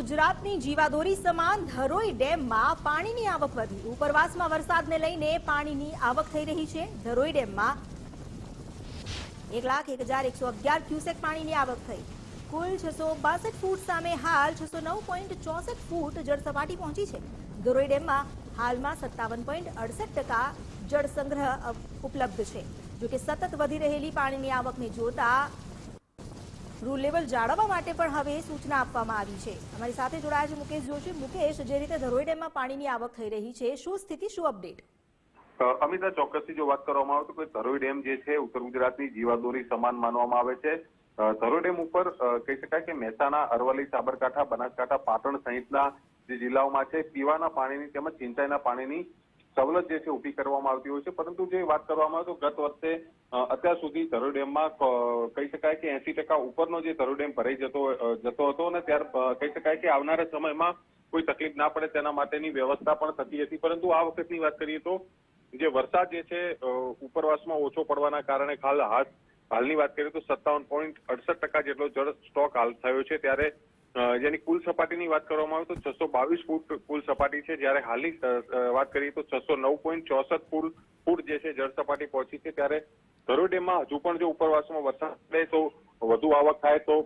ગુજરાતની જીવાદોરી સમાન ધરોઈ ડેમમાં પાણીની આવક વધી. ઉપરવાસમાં વરસાદને લઈને પાણીની આવક થઈ રહી છે. ધરોઈ ડેમમાં એક લાખ એક હજાર એકસો અગિયાર ક્યુસેક પાણીની આવક થઈ. કુલ છસો બાસઠ ફૂટ સામે હાલ છસો નવ પોઈન્ટ ચોસઠ ફૂટ જળસપાટી પહોંચી છે. ધરોઈ ડેમમાં હાલમાં સત્તાવન પોઈન્ટ અડસઠ ટકા જળ સંગ્રહ અ, ઉપલબ્ધ છે. જોકે સતત વધી રહેલી પાણીની આવકને જોતા રૂલ લેવલ જાળવવા માટે પણ હવે સૂચના આપવામાં આવી છે. અમારી સાથે જોડાયા છે મુકેશ જોશી. મુકેશ, જે રીતે ધરોઈ ડેમમાં પાણીની આવક થઈ રહી છે, શું સ્થિતિ, શું અપડેટ? અમિતા ચોક્કસથી જો વાત કરવામાં આવે તો કે ધરોઈ ડેમ જે છે, ઉત્તર ગુજરાતની જીવાદોરી સમાન માનવામાં આવે છે. ધરોઈ ડેમ ઉપર કહી શકાય કે મહેસાણા, અરવલ્લી, સાબરકાંઠા, બનાસકાંઠા, પાટણ સહિતના જે જિલ્લાઓમાં છે, પીવાના પાણીની તેમજ સિંચાઈના પાણીની સવલત જે છે ઊભી કરવામાં આવતી હોય છે. પરંતુ જે વાત કરવામાં આવે તો ગત વર્ષે અત્યાર સુધી ધરોઈ ડેમમાં કહી શકાય કે એસી ટકા ઉપરનો જે ધરોઈ ડેમ ભરાઈ જતો જતો હતો અને ત્યાર કહી શકાય કે આવનારા સમયમાં કોઈ તકલીફ ના પડે તેના માટેની વ્યવસ્થા પણ થતી હતી. પરંતુ આ વખતની વાત કરીએ તો જે વરસાદ જે છે ઉપરવાસમાં ઓછો પડવાના કારણે હાલ હાલ, હાલની વાત કરીએ તો સત્તાવન પોઈન્ટ અડસઠ ટકા જેટલો જળ સ્ટોક હાલ થયો છે. ત્યારે જેની કુલ સપાટીની વાત કરવામાં આવે તો છસો બાવીસ ફૂટ કુલ સપાટી છે. જ્યારે હાલની વાત કરીએ તો છસો નવ પોઈન્ટ ચોસઠ ફૂટ ફૂટ જે છે, જળ સપાટી પહોંચી છે. ત્યારે ધરોઈ ડેમમાં હજુ પણ જો ઉપરવાસમાં વરસાદ પડે તો વધુ આવક થાય તો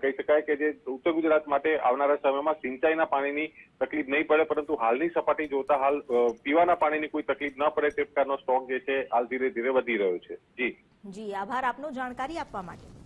કહી શકાય કે જે ઉત્તર ગુજરાત માટે આવનારા સમયમાં સિંચાઈના પાણીની તકલીફ નહીં પડે, પરંતુ હાલની સપાટી જોતા હાલ પીવાના પાણીની કોઈ તકલીફ ન પડે. તે પ્રકારનો સ્ટોક જે છે, હાલ ધીરે ધીરે વધી રહ્યો છે. જી. જી, આભાર આપનો જાણકારી આપવા માટે.